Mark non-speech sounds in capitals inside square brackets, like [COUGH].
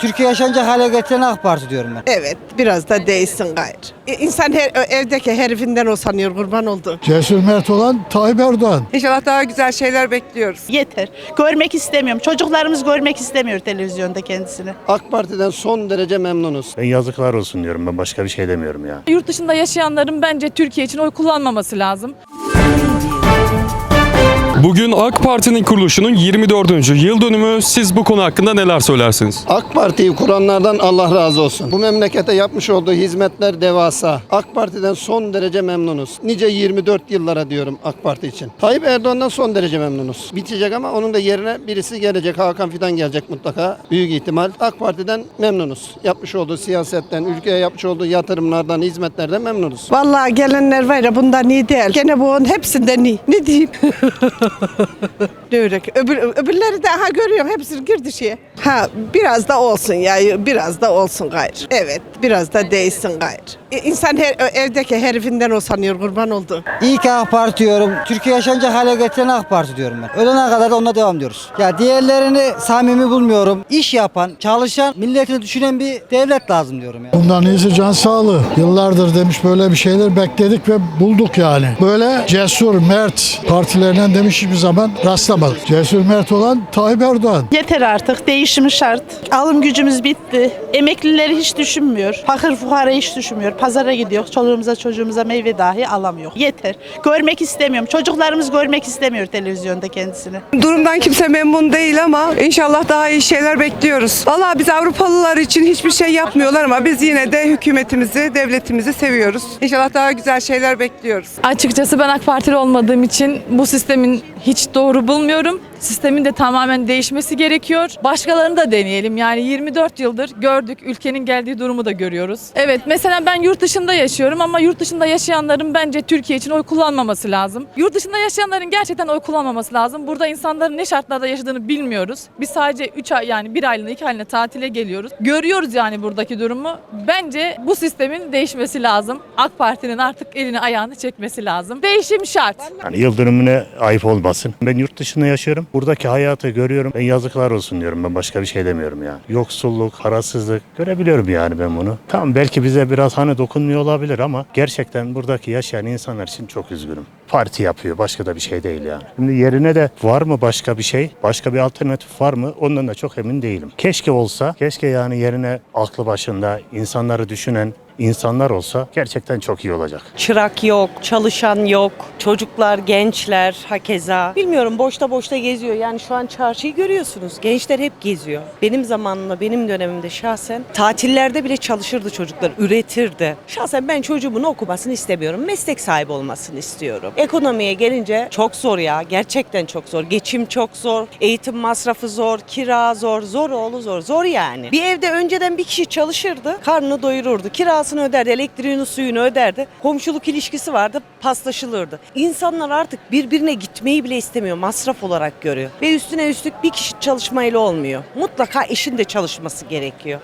Türkiye yaşanacak hale getiren AK Parti diyorum ben. Evet biraz da değilsin gayrı. E, İnsan her, evdeki herifinden o sanıyor kurban oldu. Cesur Mert olan Tayyip Erdoğan. İnşallah daha güzel şeyler bekliyoruz. Yeter. Görmek istemiyorum. Çocuklarımız görmek istemiyor televizyonda kendisini. AK Parti'den son derece memnunuz. Ben yazıklar olsun diyorum ben başka bir şey demiyorum ya. Yurt dışında yaşayanların bence Türkiye için oy kullanmaması lazım. Bugün AK Parti'nin kuruluşunun 24. yıl dönümü. Siz bu konu hakkında neler söylersiniz? AK Parti'yi kuranlardan Allah razı olsun. Bu memlekete yapmış olduğu hizmetler devasa. AK Parti'den son derece memnunuz. Nice 24 yıllara diyorum AK Parti için. Tayyip Erdoğan'dan son derece memnunuz. Bitecek ama onun da yerine birisi gelecek. Hakan Fidan gelecek mutlaka. Büyük ihtimal. AK Parti'den memnunuz. Yapmış olduğu siyasetten, ülkeye yapmış olduğu yatırımlardan, hizmetlerden memnunuz. Vallahi gelenler var ya bundan iyi değil. Gene bu onun hepsinden iyi. Ne diyeyim? [LAUGHS] [LAUGHS] ki? Öbür, öbürleri de ha görüyorum hepsini girdi şeye. Ha biraz da olsun ya biraz da olsun gayrı. Evet biraz da değilsin gayrı. E, İnsan her, evdeki herifinden o sanıyor kurban oldu. İyi ki AK Parti diyorum. Türkiye yaşanacak hale getiren AK Parti diyorum ben. Ölene kadar da onunla devam diyoruz. Ya diğerlerini samimi bulmuyorum. İş yapan, çalışan, milletini düşünen bir devlet lazım diyorum ya. Bundan iyisi can sağlığı. Yıllardır demiş böyle bir şeyler bekledik ve bulduk yani. Böyle cesur, mert partilerinden demiş hiçbir zaman rastlamadık. Cesur, mert olan Tayyip Erdoğan. Yeter artık. Değişim şart. Alım gücümüz bitti. Emeklileri hiç düşünmüyor. Fakir fukara hiç düşünmüyor. Pazara gidiyor. Çoluğumuza çocuğumuza meyve dahi alamıyor. Yeter. Görmek istemiyorum. Çocuklarımız görmek istemiyor televizyonda kendisini. Durumdan kimse memnun değil ama inşallah daha iyi şeyler bekliyoruz. Vallahi biz Avrupalılar için hiçbir şey yapmıyorlar ama biz yine de hükümetimizi, devletimizi seviyoruz. İnşallah daha güzel şeyler bekliyoruz. Açıkçası ben AK Partili olmadığım için bu sistemin hiç doğru bulmuyorum. Sistemin de tamamen değişmesi gerekiyor. Başkalarını da deneyelim. Yani 24 yıldır gördük. Ülkenin geldiği durumu da görüyoruz. Evet mesela ben yurt dışında yaşıyorum ama yurt dışında yaşayanların bence Türkiye için oy kullanmaması lazım. Yurt dışında yaşayanların gerçekten oy kullanmaması lazım. Burada insanların ne şartlarda yaşadığını bilmiyoruz. Biz sadece 3 ay yani bir aylığına iki aylığına tatile geliyoruz. Görüyoruz yani buradaki durumu. Bence bu sistemin değişmesi lazım. AK Parti'nin artık elini ayağını çekmesi lazım. Değişim şart. Hani yıl dönümüne ayıp olmasın. Ben yurt dışında yaşıyorum. Buradaki hayatı görüyorum. Ben yazıklar olsun diyorum ben başka bir şey demiyorum ya. Yoksulluk, parasızlık görebiliyorum yani ben bunu. Tamam belki bize biraz hani dokunmuyor olabilir ama gerçekten buradaki yaşayan insanlar için çok üzgünüm. Parti yapıyor başka da bir şey değil yani. Şimdi yerine de var mı başka bir şey? Başka bir alternatif var mı? Ondan da çok emin değilim. Keşke olsa, keşke yani yerine aklı başında insanları düşünen insanlar olsa gerçekten çok iyi olacak. Çırak yok, çalışan yok, çocuklar, gençler hakeza. Bilmiyorum boşta boşta geziyor. Yani şu an çarşıyı görüyorsunuz. Gençler hep geziyor. Benim zamanımda, benim dönemimde şahsen tatillerde bile çalışırdı çocuklar, üretirdi. Şahsen ben çocuğumun okumasını istemiyorum. Meslek sahibi olmasını istiyorum. Ekonomiye gelince çok zor ya. Gerçekten çok zor. Geçim çok zor. Eğitim masrafı zor. Kira zor. Zor oğlu zor. Zor yani. Bir evde önceden bir kişi çalışırdı. Karnını doyururdu. Kirasını öderdi. Elektriğini suyunu öderdi. Komşuluk ilişkisi vardı. Paslaşılırdı. İnsanlar artık birbirine gitmeyi bile istemiyor. Masraf olarak görüyor. Ve üstüne üstlük bir kişi çalışmayla olmuyor. Mutlaka eşin de çalışması gerekiyor.